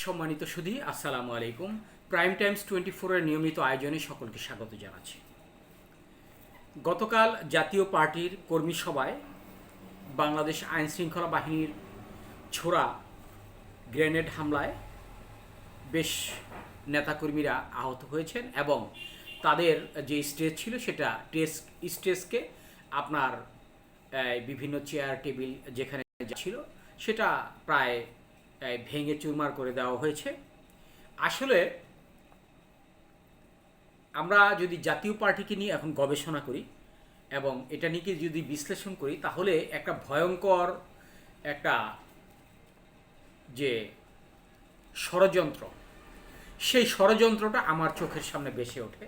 সম্মানিত সুধী, আসসালামু আলাইকুম। প্রাইম টাইমস টোয়েন্টি ফোরের নিয়মিত আয়োজনে সকলকে স্বাগত জানাচ্ছি। গতকাল জাতীয় পার্টির কর্মী সভায় বাংলাদেশ আইন শৃঙ্খলা বাহিনীর ছোড়া গ্রেনেড হামলায় বেশ নেতাকর্মীরা আহত হয়েছেন এবং তাদের যে স্টেজ ছিল সেটা টেস্ট স্টেজকে আপনার বিভিন্ন চেয়ার, টেবিল যেখানে ছিল সেটা প্রায় ভেঙে চুরমার করে দেওয়া হয়েছে। আসলে আমরা যদি জাতীয় পার্টিকে নিয়ে এখন গবেষণা করি এবং এটা নিয়ে যদি বিশ্লেষণ করি, তাহলে একটা ভয়ঙ্কর একটা যে ষড়যন্ত্র, সেই ষড়যন্ত্রটা আমার চোখের সামনে ভেসে ওঠে।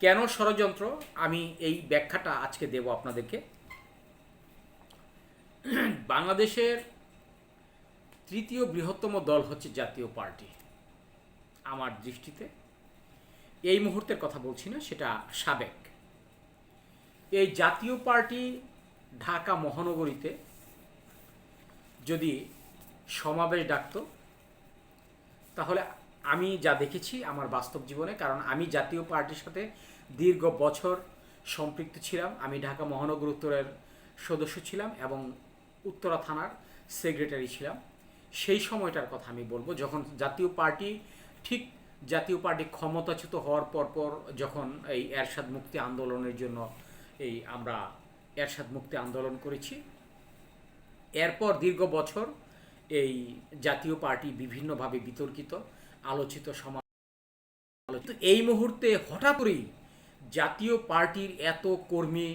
কেন ষড়যন্ত্র? আমি এই ব্যাখ্যাটা আজকে দেব আপনাদেরকে। বাংলাদেশের তৃতীয় বৃহত্তম দল হচ্ছে জাতীয় পার্টি। আমার দৃষ্টিতে এই মুহূর্তের কথা বলছি না, সেটা সাবেক। এই জাতীয় পার্টি ঢাকা মহানগরীতে যদি সমাবেশ ডাকতো, তাহলে আমি যা দেখেছি আমার বাস্তব জীবনে, কারণ আমি জাতীয় পার্টির সাথে দীর্ঘ বছর সম্পৃক্ত ছিলাম। আমি ঢাকা মহানগর উত্তরের সদস্য ছিলাম এবং উত্তরা থানার সেক্রেটারি ছিলাম। সেই সময়টার কথা আমি বলব, যখন জাতীয় পার্টি, ঠিক জাতীয় পার্টি ক্ষমতাচ্যুত হওয়ার পরপর যখন এই এরশাদ মুক্তি আন্দোলনের জন্য এই আমরা এরশাদ মুক্তি আন্দোলন করেছি, এরপর দীর্ঘ বছর এই জাতীয় পার্টি বিভিন্নভাবে বিতর্কিত, আলোচিত সমাজ আলোচিত। এই মুহূর্তে হঠাৎ করেই জাতীয় পার্টির এত কর্মী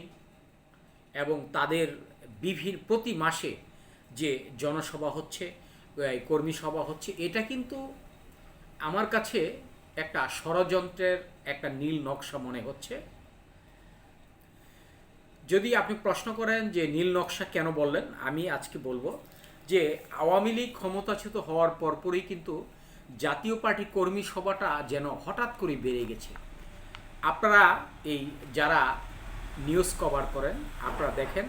এবং তাদের বিভিন্ন প্রতি মাসে যে জনসভা হচ্ছে কর্মী সভা হচ্ছে, এটা কিন্তু আমার কাছে একটা ষড়যন্ত্রের একটা নীল নকশা মনে হচ্ছে। যদি আপনি প্রশ্ন করেন যে নীল নকশা কেন বললেন, আমি আজকে বলব যে আওয়ামী লীগ ক্ষমতাচ্যুত হওয়ার পরপরই কিন্তু জাতীয় পার্টি কর্মী সভাটা যেন হঠাৎ করে বেড়ে গেছে। আপনারা এই যারা নিউজ কভার করেন, আপনারা দেখেন,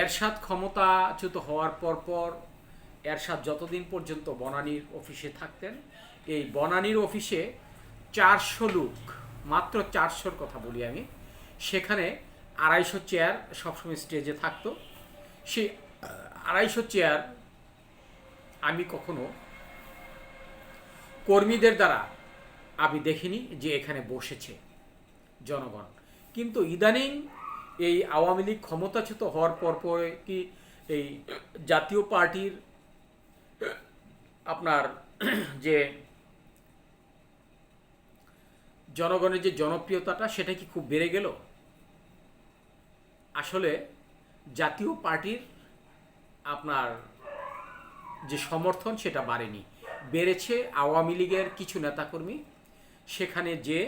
এরশাদ ক্ষমতাচ্যুত হওয়ার পরপর এরশাদ যতদিন পর্যন্ত বনানীর অফিসে থাকতেন, এই বনানীর অফিসে চারশো লোক, মাত্র চারশোর কথা বলি আমি, সেখানে আড়াইশো চেয়ার সবসময় স্টেজে থাকতো। সেই আড়াইশো চেয়ার আমি কখনো কর্মীদের দ্বারা আমি দেখিনি যে এখানে বসেছে জনগণ। কিন্তু ইদানিং এই আওয়ামী লীগ ক্ষমতাচ্যুত হওয়ার পর পরে কি এই জাতীয় পার্টির আপনার যে জনগণের যে জনপ্রিয়তাটা, সেটা কি খুব বেড়ে গেল? আসলে জাতীয় পার্টির আপনার যে সমর্থন, সেটা বাড়েনি। বেড়েছে আওয়ামী লীগের কিছু নেতাকর্মী। সেখানে যে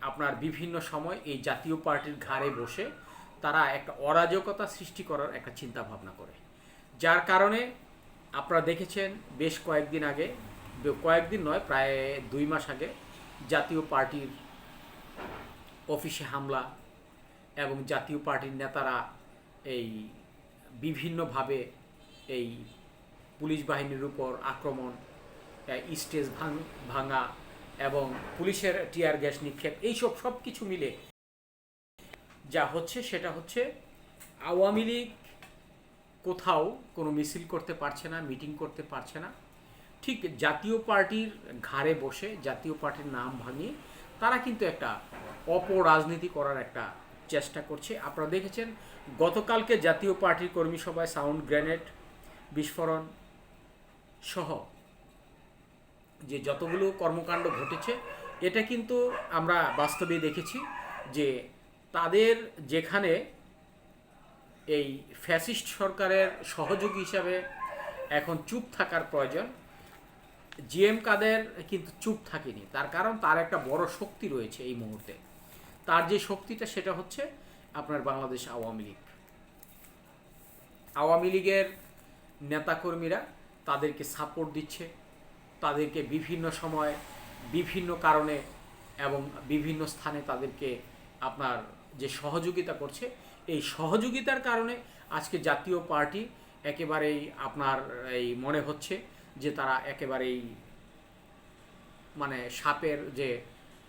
আপনার বিভিন্ন সময় এই জাতীয় পার্টির ঘাড়ে বসে তারা একটা অরাজকতা সৃষ্টি করার একটা চিন্তা ভাবনা করে। যার কারণে আপনারা দেখেছেন বেশ কয়েকদিন আগে কয়েকদিন নয়, প্রায় দুই মাস আগে জাতীয় পার্টির অফিসে হামলা এবং জাতীয় পার্টির নেতারা এই বিভিন্নভাবে এই পুলিশ বাহিনীর উপর আক্রমণ স্টেজ ভাঙ এবং পুলিশের টিয়ার গ্যাস নিক্ষেপ, এইসব সব কিছু মিলে যা হচ্ছে সেটা হচ্ছে আওয়ামী লীগ কোথাও কোনো মিছিল করতে পারছে না, মিটিং করতে পারছে না। ঠিক জাতীয় পার্টির ঘাড়ে বসে, জাতীয় পার্টির নাম ভাঙিয়ে তারা কিন্তু একটা অপরাজনীতি করার একটা চেষ্টা করছে। আপনারা দেখেছেন, গতকালকে জাতীয় পার্টির কর্মী সভায় সাউন্ড গ্রেনেড, বিস্ফোরণ সহ যে যতগুলো কর্মকাণ্ড ঘটেছে, এটা কিন্তু আমরা বাস্তবে দেখেছি যে তাদের যেখানে এই ফ্যাসিস্ট সরকারের সহযোগী হিসাবে এখন চুপ থাকার প্রয়োজন। জিএম কাদের কিন্তু চুপ থাকেনি। তার কারণ তার একটা বড় শক্তি রয়েছে এই মুহূর্তে। তার যে শক্তিটা সেটা হচ্ছে আপনার বাংলাদেশ আওয়ামী লীগ। আওয়ামী লীগের নেতাকর্মীরা তাদেরকে সাপোর্ট দিচ্ছে। তাদেরকে বিভিন্ন সময় বিভিন্ন কারণে এবং বিভিন্ন স্থানে তাদেরকে আপনার যে সহযোগিতা করছে এই সহযোগিতার কারণে আজকে জাতীয় পার্টি একেবারেই আপনার এই মনে হচ্ছে যে তারা একেবারেই মানে সাপের যে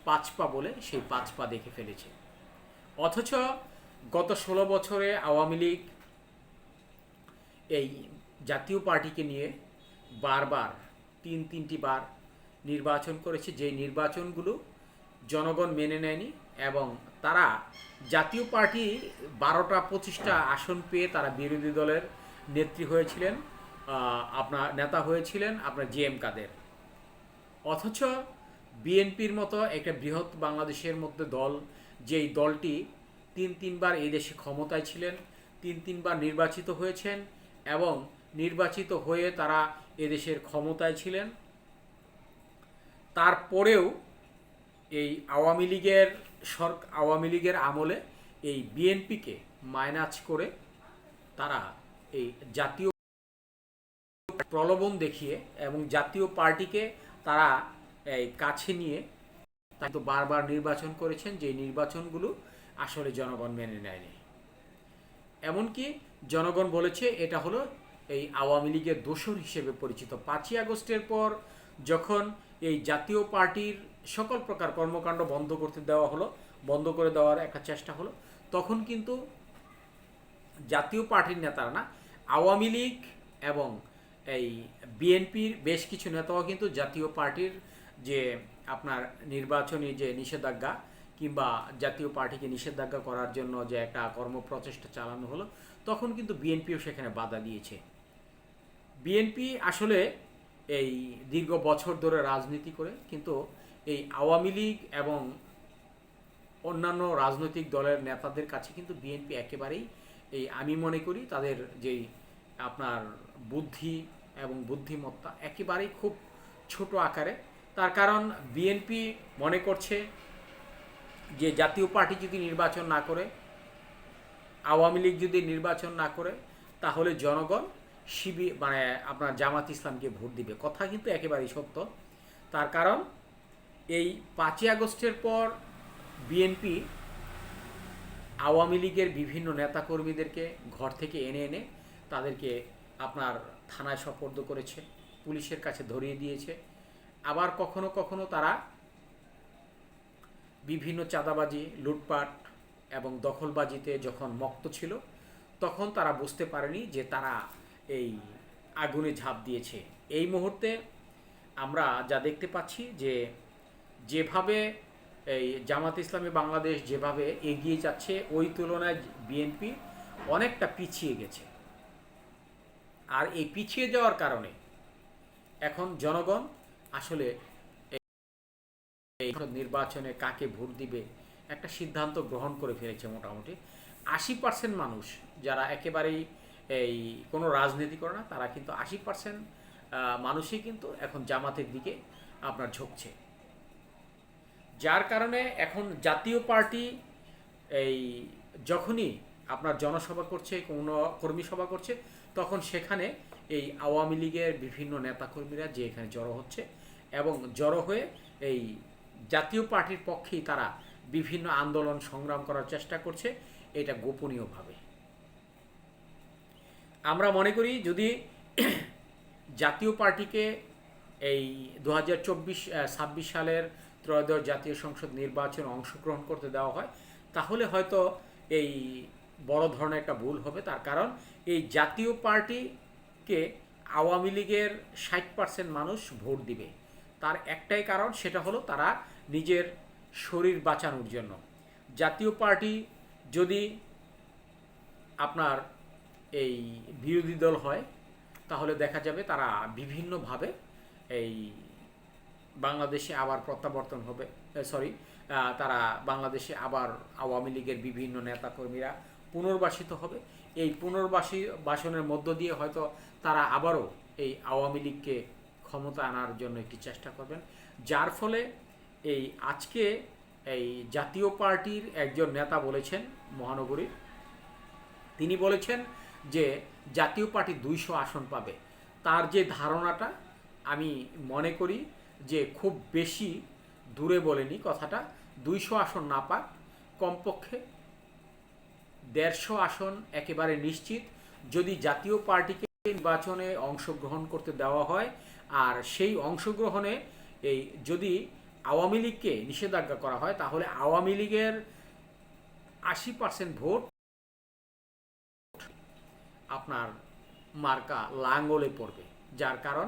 পাঁচ পা বলে সেই পাঁচ পা দেখে ফেলেছে। অথচ গত ষোলো বছরে আওয়ামী লীগ এই জাতীয় পার্টিকে নিয়ে বারবার তিন তিনটি বার নির্বাচন করেছে। যে নির্বাচনগুলো জনগণ মেনে নেয়নি এবং তারা জাতীয় পার্টি বারোটা পঁচিশটা আসন পেয়ে তারা বিরোধী দলের নেত্রী হয়েছিলেন আপনার নেতা হয়েছিলেন আপনার জি এম কাদের। অথচ বিএনপির মতো একটা বৃহৎ বাংলাদেশের মধ্যে দল, যেই দলটি তিন তিনবার এই দেশে ক্ষমতায় ছিলেন, তিন তিনবার নির্বাচিত হয়েছেন এবং নির্বাচিত হয়ে তারা এদেশের ক্ষমতায় ছিলেন। তারপরেও এই আওয়ামী লীগের সর আওয়ামী লীগের আমলে এই বিএনপিকে মাইনাস করে তারা এই জাতীয় প্রলোভন দেখিয়ে এবং জাতীয় পার্টিকে তারা এই কাছে নিয়ে তাই তো বারবার নির্বাচন করেছেন, যে নির্বাচনগুলো আসলে জনগণ মেনে নেয়নি। এমনকি জনগণ বলেছে এটা হলো এই আওয়ামী লীগের দোষর হিসেবে পরিচিত। পাঁচই আগস্টের পর যখন এই জাতীয় পার্টির সকল প্রকার কর্মকাণ্ড বন্ধ করতে দেওয়া হলো, বন্ধ করে দেওয়ার একটা চেষ্টা হলো। তখন কিন্তু জাতীয় পার্টির নেতারা না, আওয়ামী লীগ এবং এই বিএনপির বেশ কিছু নেতাও কিন্তু জাতীয় পার্টির যে আপনার নির্বাচনী যে নিষেধাজ্ঞা কিংবা জাতীয় পার্টিকে নিষেধাজ্ঞা করার জন্য যে একটা কর্মপ্রচেষ্টা চালানো হলো, তখন কিন্তু বিএনপিও সেখানে বাধা দিয়েছে। বিএনপি আসলে এই দীর্ঘ বছর ধরে রাজনীতি করে কিন্তু এই আওয়ামী লীগ এবং অন্যান্য রাজনৈতিক দলের নেতাদের কাছে কিন্তু বিএনপি একেবারেই এই আমি মনে করি তাদের যেই আপনার বুদ্ধি এবং বুদ্ধিমত্তা একেবারেই খুব ছোট আকারে। তার কারণ বিএনপি মনে করছে যে জাতীয় পার্টি যদি নির্বাচন না করে, আওয়ামী লীগ যদি নির্বাচন না করে, তাহলে জনগণ শিবির মানে আপনার জামাত ইসলামকে ভোট দিবে। কথা কিন্তু একেবারেই সত্য। তার কারণ এই পাঁচই আগস্টের পর বিএনপি আওয়ামী লীগের বিভিন্ন নেতাকর্মীদেরকে ঘর থেকে এনে এনে তাদেরকে আপনার থানায় সোপর্দ করেছে, পুলিশের কাছে ধরিয়ে দিয়েছে। আবার কখনো কখনো তারা বিভিন্ন চাঁদাবাজি, লুটপাট এবং দখলবাজিতে যখন মক্ত ছিল, তখন তারা বুঝতে পারেনি যে তারা এই আগুনে ঝাঁপ দিয়েছে। এই মুহূর্তে আমরা যা দেখতে পাচ্ছি যে যেভাবে এই জামাত ইসলামী বাংলাদেশ যেভাবে এগিয়ে যাচ্ছে, ওই তুলনায় বিএনপি অনেকটা পিছিয়ে গেছে। আর এই পিছিয়ে যাওয়ার কারণে এখন জনগণ আসলে এই নির্বাচনে কাকে ভোট দিবে একটা সিদ্ধান্ত গ্রহণ করে ফেলেছে মোটামুটি। আশি পার্সেন্ট মানুষ যারা একেবারেই এই কোনো রাজনীতি করে না, তারা কিন্তু আশি পার্সেন্ট মানুষই কিন্তু এখন জামাতের দিকে আপনার ঝুঁকছে। যার কারণে এখন জাতীয় পার্টি এই যখনই আপনার জনসভা করছে, কোনো কর্মী সভা করছে, তখন সেখানে এই আওয়ামী লীগের বিভিন্ন নেতাকর্মীরা যে এখানে জড়ো হচ্ছে এবং জড়ো হয়ে এই জাতীয় পার্টির পক্ষেই তারা বিভিন্ন আন্দোলন সংগ্রাম করার চেষ্টা করছে, এটা গোপনীয়ভাবে। আমরা মনে করি যদি জাতীয় পার্টিকে এই দু হাজার সালের ত্রয়োদশ জাতীয় সংসদ নির্বাচনে অংশগ্রহণ করতে দেওয়া হয়, তাহলে হয়তো এই বড় ধরনের একটা ভুল হবে। তার কারণ এই জাতীয় পার্টিকে আওয়ামী লীগের ষাট পার্সেন্ট মানুষ ভোট দিবে। তার একটাই কারণ, সেটা হলো তারা নিজের শরীর বাঁচানোর জন্য। জাতীয় পার্টি যদি আপনার এই বিরোধী দল হয়, তাহলে দেখা যাবে তারা বিভিন্নভাবে এই বাংলাদেশে আবার প্রত্যাবর্তন হবে সরি তারা বাংলাদেশে আবার আওয়ামী লীগের বিভিন্ন নেতাকর্মীরা পুনর্বাসিত হবে। এই পুনর্বাসী, বাসনের মধ্য দিয়ে হয়তো তারা আবারও এই আওয়ামী লীগকে ক্ষমতা আনার জন্য একটি চেষ্টা করবেন। যার ফলে এই আজকে এই জাতীয় পার্টির একজন নেতা বলেছেন মহানগরীর। তিনি বলেছেন যে জাতীয় পার্টি দুইশো আসন পাবে। তার যে ধারণাটা আমি মনে করি যে খুব বেশি দূরে বলেনি কথাটা, দুইশো আসন না পাক, কমপক্ষে দেড়শো আসন একেবারে নিশ্চিত। যদি জাতীয় পার্টিকে নির্বাচনে অংশগ্রহণ করতে দেওয়া হয়, আর সেই অংশগ্রহণে এই যদি আওয়ামী লীগকে নিষেধাজ্ঞা করা হয়, তাহলে আওয়ামী লীগের আশি পার্সেন্ট ভোট আপনার মার্কা লাঙ্গলে পড়বে। যার কারণ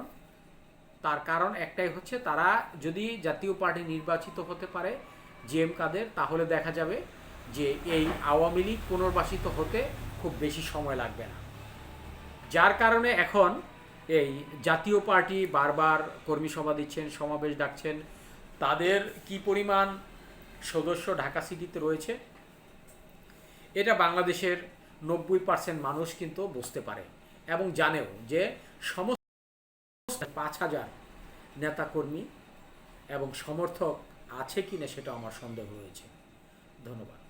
তার কারণ একটাই হচ্ছে তারা যদি জাতীয় পার্টি নির্বাচিত হতে পারে জিএম কাদের, তাহলে দেখা যাবে যে এই আওয়ামী লীগ পুনর্বাসিত হতে খুব বেশি সময় লাগবে না। যার কারণে এখন এই জাতীয় পার্টি বারবার কর্মী সভা দিচ্ছেন, সমাবেশ ডাকছেন। তাদের কি পরিমাণ সদস্য ঢাকা সিটিতে রয়েছে, এটা বাংলাদেশের নব্বই পার্সেন্ট মানুষ কিন্তু বুঝতে পারে এবং জানেও যে সমস্ত হাজার নেতাকর্মী এবং সমর্থক আছে কিনা সেটা আমার সন্দেহ রয়েছে। ধন্যবাদ।